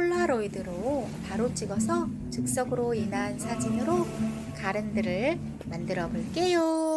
폴라로이드로 바로 찍어서 즉석으로 인한 사진으로 가랜드를 만들어 볼게요.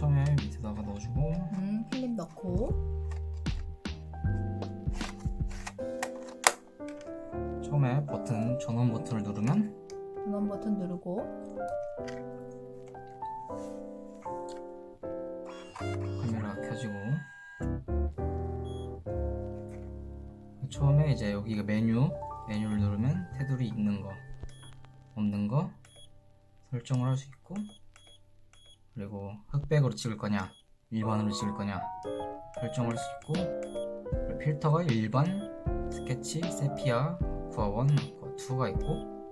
처음에 밑에다가 넣어주고. 음, 필름 넣고. 처음에 버튼 전원 버튼을 누르면 전원 버튼 누르고. 카메라가 켜지고. 처음에 이제 여기가 메뉴 메뉴를 누르면 테두리 있는 거 없는 거 설정을 할 수 있고 그리고 흑백으로 찍을 거냐 일반으로 찍을 거냐 설정할 수 있고 필터가 일반 스케치 세피아 아쿠아 1 아쿠아 2가 있고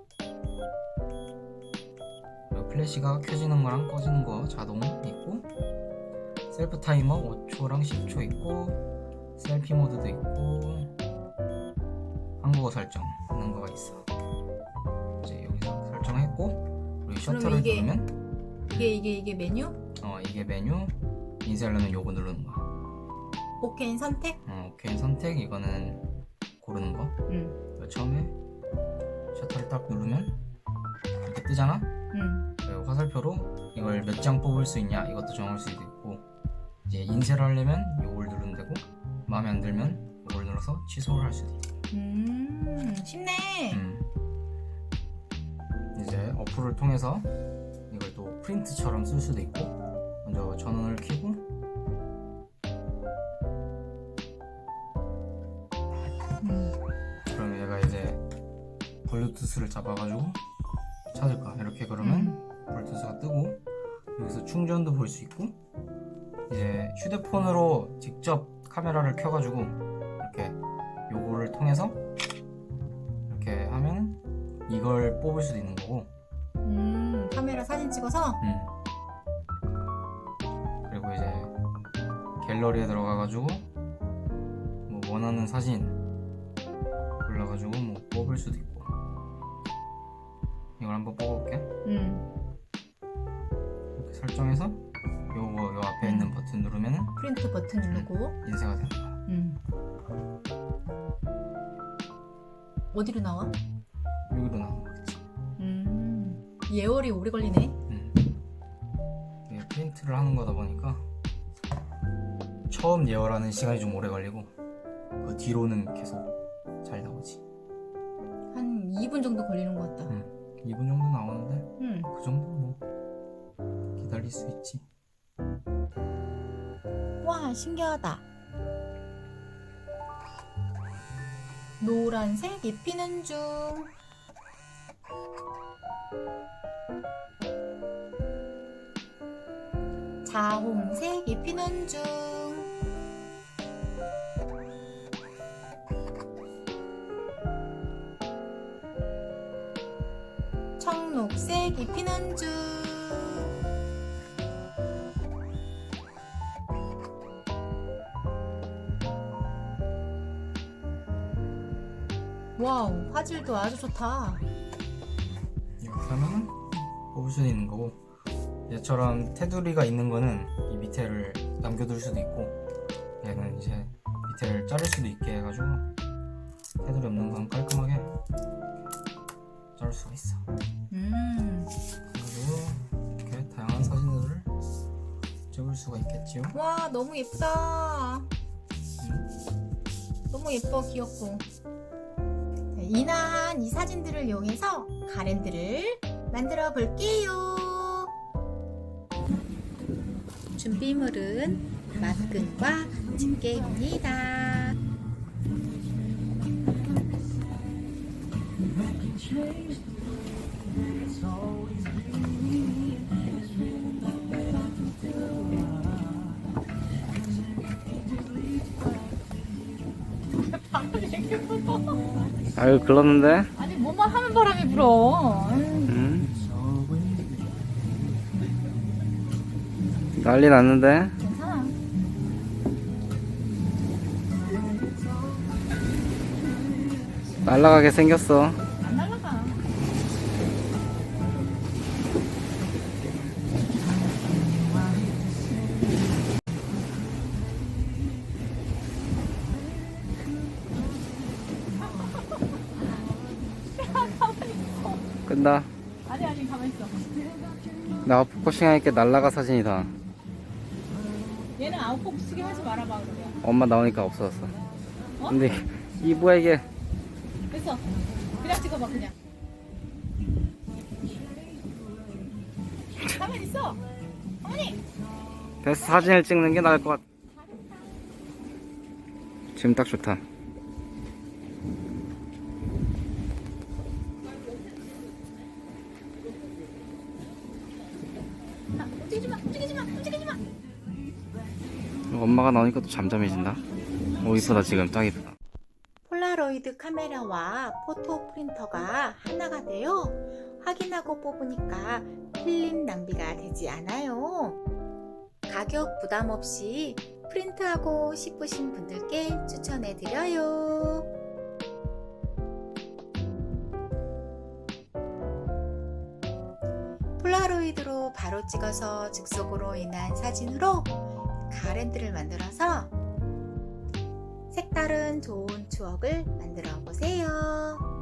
그리고 플래시가 켜지는 거랑 꺼지는 거 자동 있고 셀프 타이머 5초랑 10초 있고 셀피 모드도 있고 한국어 설정 하는 거가 있어. 이제 여기서 설정했고 그리고 셔터를 누르면 이게 이게 이게 메뉴? 어 이게 메뉴? 인쇄하려면 요거 누르는 거 오케이 선택? 어, 오케이 선택? 이거는 고르는 거? 음, 그리고 처음에 셔터를 딱 누르면 이렇게 뜨잖아? 음. 그리고 화살표로 이걸 몇 장 뽑을 수 있냐? 이것도 정할 수도 있고. 이제 인쇄를 하려면 요걸 누르면 되고 마음에 안 들면 요걸 눌러서 취소를 할 수도 있고. 음, 쉽네. 음. 이제 어플을 통해서 또 프린트처럼 쓸 수도 있고. 먼저 전원을 켜고. 음. 그러면 얘가 이제 블루투스를 잡아가지고 찾을 거야 이렇게 그러면 블루투스가 뜨고 여기서 충전도 볼 수 있고. 이제 휴대폰으로 직접 카메라를 켜가지고 이렇게 요거를 통해서 이렇게 하면 이걸 뽑을 수도 있는 거고. 음, 카메라 사진 찍어서 음. 그리고 이제 갤러리에 들어가가지고 뭐 원하는 사진 골라가지고 뭐 뽑을 수도 있고. 이걸 한번 뽑아볼게. 음, 이렇게 설정해서 요거 요 앞에 있는 버튼 누르면은 프린트 버튼 누르고. 인쇄가 되는 거야. 음. 어디로 나와? 여기로 음, 예월이 오래 걸리네. 음. 이게 프린트를 하는 거다 보니까 처음 예열하는 시간이 좀 오래 걸리고 그 뒤로는 계속 잘 나오지 한 2분 정도 걸리는 것 같다. 음. 2분 정도 나오는데 음. 그 정도 뭐 기다릴 수 있지 와, 신기하다. 노란색 입히는 중. 다홍색이 피는 중. 청록색이 피는 중. 와우 화질도 아주 좋다. 영상은? 오션에 있는 거고. 얘처럼 테두리가 있는 거는 이 밑에를 남겨둘 수도 있고 얘는 이제 밑에를 자를 수도 있게 해가지고 테두리 없는 건 깔끔하게 자를 수가 있어 음, 그리고 이렇게 다양한 사진들을 찍을 수가 있겠지요 와, 너무 예쁘다. 너무 예뻐, 귀엽고. 자, 이나한 이 사진들을 이용해서 가랜드를 만들어 볼게요. 준비물은 막근과 집게입니다. 아유 글렀는데? 아니, 뭐만 하면 바람이 불어. 음. 난리 났는데? 괜찮아. 날라가게 생겼어 안 날라가. 끈다 아니, 아니, 가만히 있어. 나 포커싱 하니까 날라가 사진이다 얘는 아웃포 쓰게 하지 말아봐, 그러면. 엄마 나오니까 없어졌어 어? 근데 이 뭐야 이게 됐어. 그냥 찍어봐, 그냥. 가만히 있어. 어머니! 됐어 사진을 찍는 게 나을 것 같아 지금 딱 좋다 아, 움직이지 마, 움직이지 마, 움직이지 마. 엄마가 나오니까 또 잠잠해진다 오 이쁘다 지금 딱 이쁘다 폴라로이드 카메라와 포토 프린터가 하나가 되어 확인하고 뽑으니까 필름 낭비가 되지 않아요. 가격 부담 없이 프린트하고 싶으신 분들께 추천해 드려요. 폴라로이드로 바로 찍어서 즉석으로 인한 사진으로 가랜드를 만들어서 색다른 좋은 추억을 만들어 보세요.